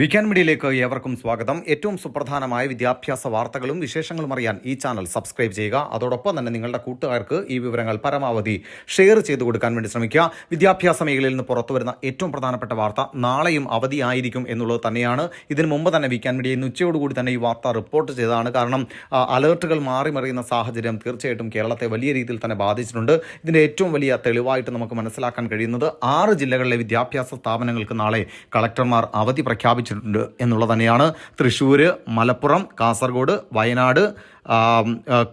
Weekend മീഡിയയിലേക്ക് ഏവർക്കും സ്വാഗതം. ഏറ്റവും സുപ്രധാനമായ വിദ്യാഭ്യാസ വാർത്തകളും വിശേഷങ്ങളും അറിയാൻ ഈ ചാനൽ സബ്സ്ക്രൈബ് ചെയ്യുക. അതോടൊപ്പം തന്നെ നിങ്ങളുടെ കൂട്ടുകാർക്ക് ഈ വിവരങ്ങൾ പരമാവധി ഷെയർ ചെയ്തു കൊടുക്കാൻ വേണ്ടി ശ്രമിക്കുക. വിദ്യാഭ്യാസ മേഖലയിൽ നിന്ന് പുറത്തു വരുന്ന ഏറ്റവും പ്രധാനപ്പെട്ട വാർത്ത നാളെയും അവധിയായിരിക്കും എന്നുള്ളത് തന്നെയാണ്. ഇതിനു മുമ്പ് തന്നെ വീക്കെൻഡ് മീഡിയ ഇന്ന് ഉച്ചയോടുകൂടി തന്നെ ഈ വാർത്ത റിപ്പോർട്ട് ചെയ്തതാണ്. കാരണം അലേർട്ടുകൾ മാറി മറിയുന്ന സാഹചര്യം തീർച്ചയായിട്ടും കേരളത്തെ വലിയ രീതിയിൽ തന്നെ ബാധിച്ചിട്ടുണ്ട്. ഇതിന്റെ ഏറ്റവും വലിയ തെളിവായിട്ട് നമുക്ക് മനസ്സിലാക്കാൻ കഴിയുന്നത് ആറ് ജില്ലകളിലെ വിദ്യാഭ്യാസ സ്ഥാപനങ്ങൾക്ക് നാളെ കളക്ടർമാർ അവധി പ്രഖ്യാപിച്ചിട്ടുണ്ട് എന്നുള്ളത് തന്നെയാണ് തൃശ്ശൂർ മലപ്പുറം കാസർഗോഡ് വയനാട്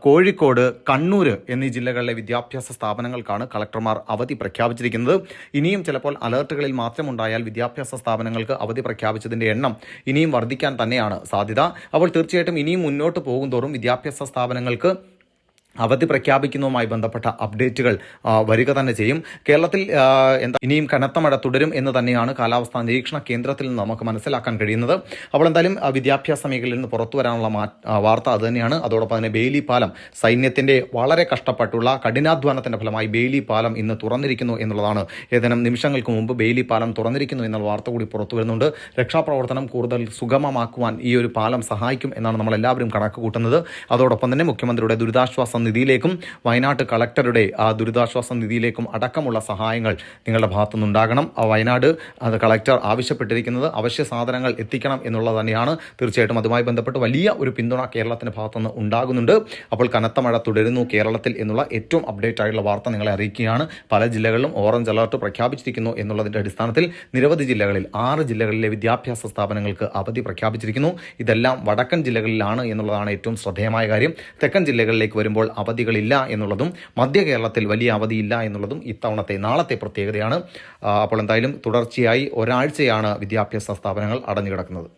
കോഴിക്കോട് കണ്ണൂർ എന്നീ ജില്ലകളിലെ വിദ്യാഭ്യാസ സ്ഥാപനങ്ങൾക്കാണ് കളക്ടർമാർ അവധി പ്രഖ്യാപിച്ചിരിക്കുന്നത്. ഇനിയും ചിലപ്പോൾ അലേർട്ടുകളിൽ മാത്രമുണ്ടായാൽ വിദ്യാഭ്യാസ സ്ഥാപനങ്ങൾക്ക് അവധി പ്രഖ്യാപിച്ചതിന്റെ എണ്ണം ഇനിയും വർദ്ധിക്കാൻ തന്നെയാണ് സാധ്യത. അപ്പോൾ തീർച്ചയായിട്ടും ഇനിയും മുന്നോട്ട് പോകുന്തോറും വിദ്യാഭ്യാസ സ്ഥാപനങ്ങൾക്ക് അവധി പ്രഖ്യാപിക്കുന്നതുമായി ബന്ധപ്പെട്ട അപ്ഡേറ്റുകൾ വരിക തന്നെ ചെയ്യും. കേരളത്തിൽ എന്താ ഇനിയും കനത്ത മഴ തുടരും എന്ന് തന്നെയാണ് കാലാവസ്ഥാ നിരീക്ഷണ കേന്ദ്രത്തിൽ നിന്ന് നമുക്ക് മനസ്സിലാക്കാൻ കഴിയുന്നത്. അപ്പോൾ എന്തായാലും വിദ്യാഭ്യാസ മേഖലയിൽ നിന്ന് പുറത്തു വരാനുള്ള വാർത്ത അതുതന്നെയാണ് അതോടൊപ്പം തന്നെ ബെയിലി പാലം സൈന്യത്തിന്റെ വളരെ കഷ്ടപ്പെട്ടുള്ള കഠിനാധ്വാനത്തിന്റെ ഫലമായി ബെയിലി പാലം ഇന്ന് തുറന്നിരിക്കുന്നു എന്നുള്ളതാണ് ഏതാനും നിമിഷങ്ങൾക്ക് മുമ്പ് ബെയിലി പാലം തുറന്നിരിക്കുന്നു എന്നുള്ള വാർത്ത കൂടി പുറത്തു വരുന്നുണ്ട്. രക്ഷാപ്രവർത്തനം കൂടുതൽ സുഗമമാക്കുവാൻ ഈ ഒരു പാലം സഹായിക്കും എന്നാണ് നമ്മളെല്ലാവരും കണക്ക് കൂട്ടുന്നത് അതോടൊപ്പം തന്നെ മുഖ്യമന്ത്രിയുടെ ദുരിതാശ്വാസ നിധിയിലേക്കും വയനാട് കളക്ടറുടെ ആ ദുരിതാശ്വാസ നിധിയിലേക്കും അടക്കമുള്ള സഹായങ്ങൾ നിങ്ങളുടെ ഭാഗത്തുനിന്നുണ്ടാകണം. വയനാട് അത് കളക്ടർ ആവശ്യപ്പെട്ടിരിക്കുന്നത് അവശ്യ സാധനങ്ങൾ എത്തിക്കണം എന്നുള്ളത് തന്നെയാണ്. തീർച്ചയായിട്ടും അതുമായി ബന്ധപ്പെട്ട് വലിയ ഒരു പിന്തുണ കേരളത്തിന്റെ ഭാഗത്തുനിന്ന് ഉണ്ടാകുന്നുണ്ട്. അപ്പോൾ കനത്ത മഴ തുടരുന്നു കേരളത്തിൽ എന്നുള്ള ഏറ്റവും അപ്ഡേറ്റ് ആയിട്ടുള്ള വാർത്ത നിങ്ങളെ അറിയിക്കുകയാണ്. പല ജില്ലകളിലും ഓറഞ്ച് അലർട്ട് പ്രഖ്യാപിച്ചിരിക്കുന്നു എന്നുള്ളതിന്റെ അടിസ്ഥാനത്തിൽ നിരവധി ജില്ലകളിൽ ആറ് ജില്ലകളിലെ വിദ്യാഭ്യാസ സ്ഥാപനങ്ങൾക്ക് അവധി പ്രഖ്യാപിച്ചിരിക്കുന്നു. ഇതെല്ലാം വടക്കൻ ജില്ലകളിലാണ് എന്നുള്ളതാണ് ഏറ്റവും ശ്രദ്ധേയമായ കാര്യം. തെക്കൻ ജില്ലകളിലേക്ക് വരുമ്പോൾ അവധികളില്ല എന്നുള്ളതും മധ്യ കേരളത്തിൽ വലിയ അവധിയില്ല എന്നുള്ളതും ഇത്തവണത്തെ നാളത്തെ പ്രത്യേകതയാണ്. അപ്പോൾ എന്തായാലും തുടർച്ചയായി ഒരാഴ്ചയാണ് വിദ്യാഭ്യാസ സ്ഥാപനങ്ങൾ അടഞ്ഞുകിടക്കുന്നത്.